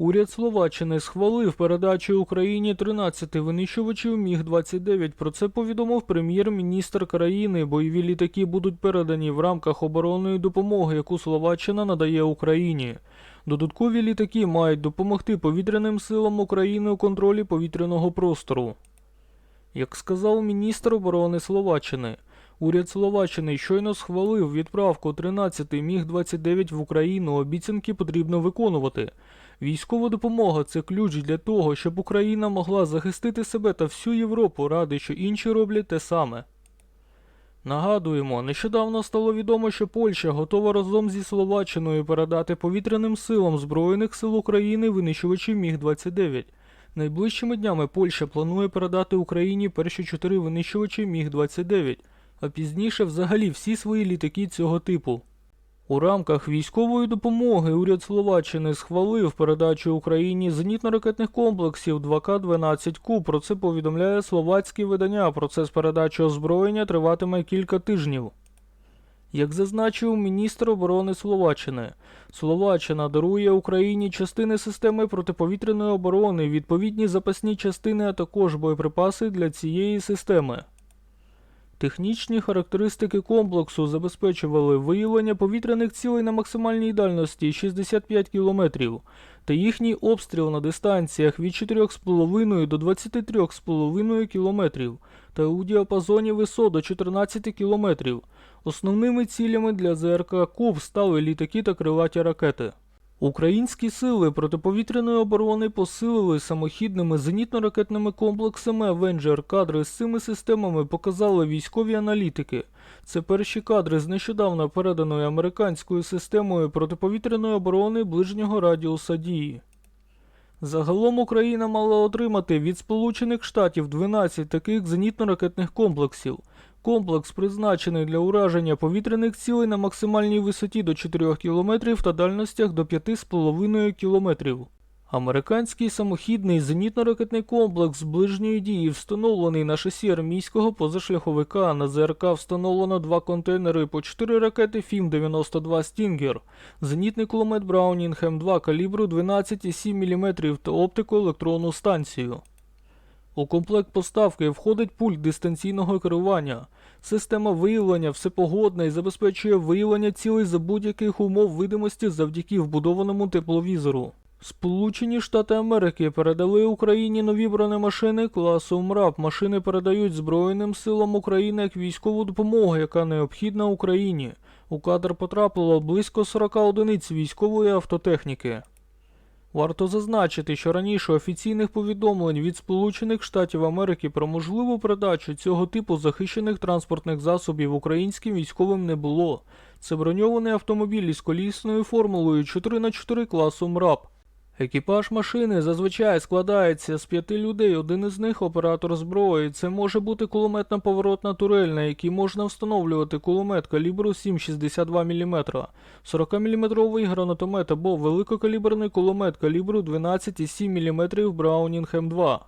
Уряд Словаччини схвалив передачу Україні 13 винищувачів Міг-29. Про це повідомив прем'єр-міністр країни. Бойові літаки будуть передані в рамках оборонної допомоги, яку Словаччина надає Україні. Додаткові літаки мають допомогти повітряним силам України у контролі повітряного простору. Як сказав міністр оборони Словаччини, уряд Словаччини щойно схвалив відправку 13 Міг-29 в Україну. Обіцянки потрібно виконувати. Військова допомога це ключ для того, щоб Україна могла захистити себе та всю Європу, ради, що інші роблять те саме. Нагадуємо, нещодавно стало відомо, що Польща готова разом зі Словаччиною передати повітряним силам Збройних сил України винищувачі Міг-29. Найближчими днями Польща планує передати Україні перші чотири винищувачі Міг-29, а пізніше взагалі всі свої літаки цього типу. У рамках військової допомоги уряд Словаччини схвалив передачу Україні зенітно-ракетних комплексів 2К-12Ку. Про це повідомляє словацьке видання. Процес передачі озброєння триватиме кілька тижнів. Як зазначив міністр оборони Словаччини, Словаччина дарує Україні частини системи протиповітряної оборони, відповідні запасні частини, а також боєприпаси для цієї системи. Технічні характеристики комплексу забезпечували виявлення повітряних цілей на максимальній дальності 65 км та їхній обстріл на дистанціях від 4,5 до 23,5 км та у діапазоні висот до 14 км. Основними цілями для ЗРК КУБ стали літаки та крилаті ракети. Українські сили протиповітряної оборони посилили самохідними зенітно-ракетними комплексами Avenger. Кадри з цими системами показали військові аналітики. Це перші кадри з нещодавно переданої американською системою протиповітряної оборони ближнього радіуса дії. Загалом Україна мала отримати від Сполучених Штатів 12 таких зенітно-ракетних комплексів. Комплекс призначений для ураження повітряних цілей на максимальній висоті до 4 км та дальностях до 5,5 км. Американський самохідний зенітно-ракетний комплекс ближньої дії встановлений на шасі армійського позашляховика. На ЗРК встановлено два контейнери по 4 ракети ФІМ-92 Стінгер, зенітний кулемет Браунінг М2 калібру 12,7 мм та оптико-електронну станцію. У комплект поставки входить пульт дистанційного керування. Система виявлення всепогодна і забезпечує виявлення цілей за будь-яких умов видимості завдяки вбудованому тепловізору. Сполучені Штати Америки передали Україні нові бронемашини класу МРАП. Машини передають Збройним силам України як військову допомогу, яка необхідна Україні. У кадр потрапило близько 40 одиниць військової автотехніки. Варто зазначити, що раніше офіційних повідомлень від Сполучених Штатів Америки про можливу передачу цього типу захищених транспортних засобів українським військовим не було. Це броньований автомобіль із колісною формулою 4х4 класу МРАП. Екіпаж машини зазвичай складається з п'яти людей, один із них оператор зброї. Це може бути кулеметна поворотна турель, на якій можна встановлювати кулемет калібру 7,62 мм, 40-мм гранатомет або великокаліберний кулемет калібру 12,7 мм Браунінг М2.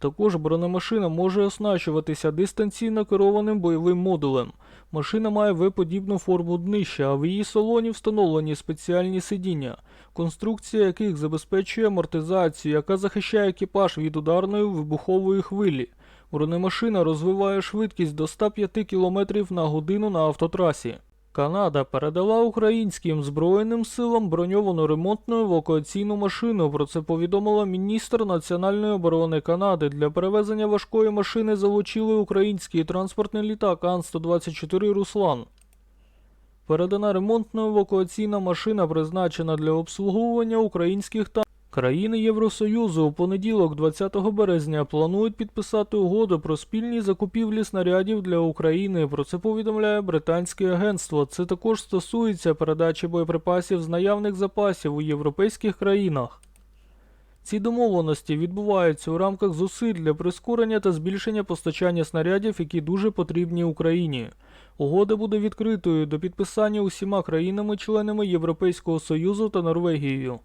Також бронемашина може оснащуватися дистанційно керованим бойовим модулем. Машина має В-подібну форму днища, а в її салоні встановлені спеціальні сидіння, конструкція яких забезпечує амортизацію, яка захищає екіпаж від ударної вибухової хвилі. Бронемашина розвиває швидкість до 105 км на годину на автотрасі. Канада передала українським збройним силам броньовану ремонтну евакуаційну машину. Про це повідомила міністр національної оборони Канади. Для перевезення важкої машини залучили український транспортний літак Ан-124 Руслан. Передана ремонтно-евакуаційна машина призначена для обслуговування українських танків. Країни Євросоюзу у понеділок, 20 березня, планують підписати угоду про спільні закупівлі снарядів для України. Про це повідомляє британське агентство. Це також стосується передачі боєприпасів з наявних запасів у європейських країнах. Ці домовленості відбуваються у рамках зусиль для прискорення та збільшення постачання снарядів, які дуже потрібні Україні. Угода буде відкритою до підписання усіма країнами-членами Європейського Союзу та Норвегією.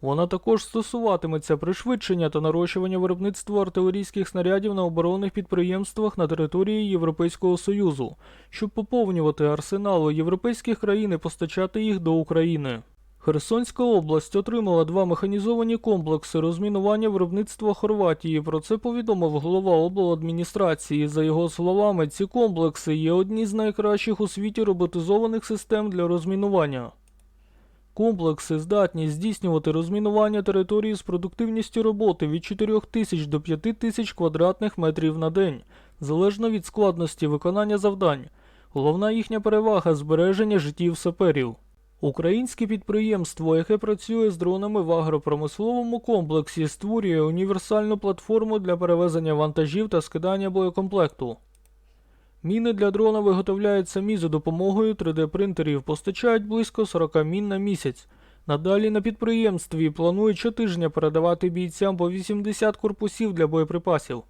Вона також стосуватиметься пришвидшення та нарощування виробництва артилерійських снарядів на оборонних підприємствах на території Європейського Союзу, щоб поповнювати арсенали європейських країн і постачати їх до України. Херсонська область отримала два механізовані комплекси розмінування виробництва Хорватії. Про це повідомив голова обладміністрації. За його словами, ці комплекси є одні з найкращих у світі роботизованих систем для розмінування. Комплекси здатні здійснювати розмінування території з продуктивністю роботи від 4 тисяч до 5 тисяч квадратних метрів на день, залежно від складності виконання завдань. Головна їхня перевага збереження життів саперів. Українське підприємство, яке працює з дронами в агропромисловому комплексі, створює універсальну платформу для перевезення вантажів та скидання боєкомплекту. Міни для дрона виготовляють самі за допомогою 3D-принтерів, постачають близько 40 мін на місяць. Надалі на підприємстві планують щотижня передавати бійцям по 80 корпусів для боєприпасів.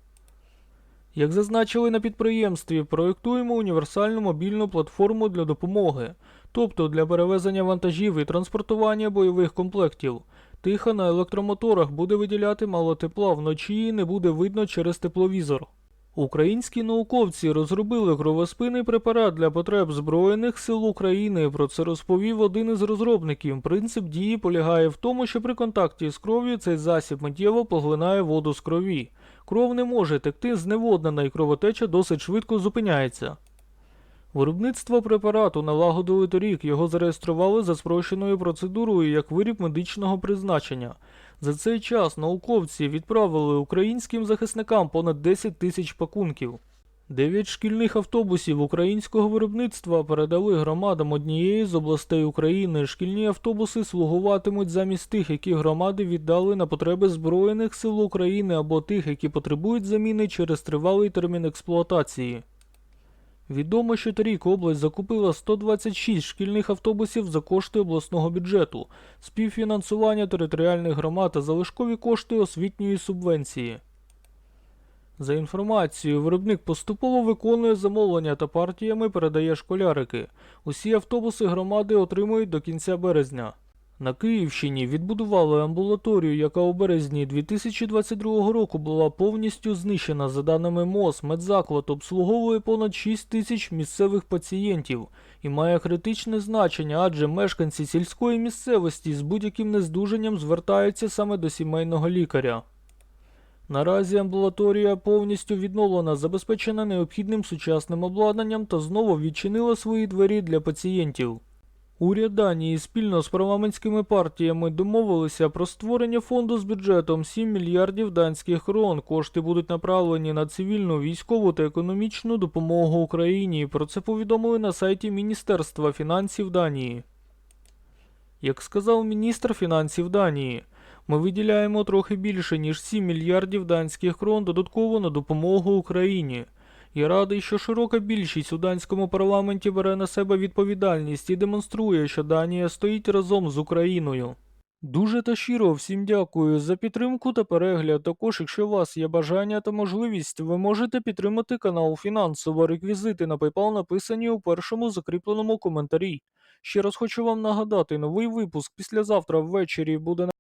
Як зазначили на підприємстві, проєктуємо універсальну мобільну платформу для допомоги, тобто для перевезення вантажів і транспортування бойових комплектів. Тиха на електромоторах буде виділяти мало тепла вночі і не буде видно через тепловізор. Українські науковці розробили кровоспинний препарат для потреб Збройних сил України. Про це розповів один із розробників. Принцип дії полягає в тому, що при контакті з кров'ю цей засіб миттєво поглинає воду з крові. Кров не може текти зневоднена і кровотеча досить швидко зупиняється. Виробництво препарату налагодили торік, його зареєстрували за спрощеною процедурою як виріб медичного призначення. За цей час науковці відправили українським захисникам понад 10 тисяч пакунків. Дев'ять шкільних автобусів українського виробництва передали громадам однієї з областей України. Шкільні автобуси слугуватимуть замість тих, які громади віддали на потреби Збройних сил України або тих, які потребують заміни через тривалий термін експлуатації. Відомо, що торік область закупила 126 шкільних автобусів за кошти обласного бюджету, співфінансування територіальних громад та залишкові кошти освітньої субвенції. За інформацією, виробник поступово виконує замовлення та партіями передає школярики. Усі автобуси громади отримують до кінця березня. На Київщині відбудували амбулаторію, яка у березні 2022 року була повністю знищена. За даними МОЗ, медзаклад обслуговує понад 6 тисяч місцевих пацієнтів і має критичне значення, адже мешканці сільської місцевості з будь-яким нездужанням звертаються саме до сімейного лікаря. Наразі амбулаторія повністю відновлена, забезпечена необхідним сучасним обладнанням та знову відчинила свої двері для пацієнтів. Уряд Данії спільно з парламентськими партіями домовилися про створення фонду з бюджетом 7 мільярдів данських крон. Кошти будуть направлені на цивільну, військову та економічну допомогу Україні. Про це повідомили на сайті Міністерства фінансів Данії. Як сказав міністр фінансів Данії, ми виділяємо трохи більше ніж 7 мільярдів данських крон додатково на допомогу Україні. Я радий, що широка більшість у данському парламенті бере на себе відповідальність і демонструє, що Данія стоїть разом з Україною. Дуже та щиро всім дякую за підтримку та перегляд. Також, якщо у вас є бажання та можливість, ви можете підтримати канал фінансово. Реквізити на PayPal написані у першому закріпленому коментарі. Ще раз хочу вам нагадати, новий випуск післязавтра ввечері буде на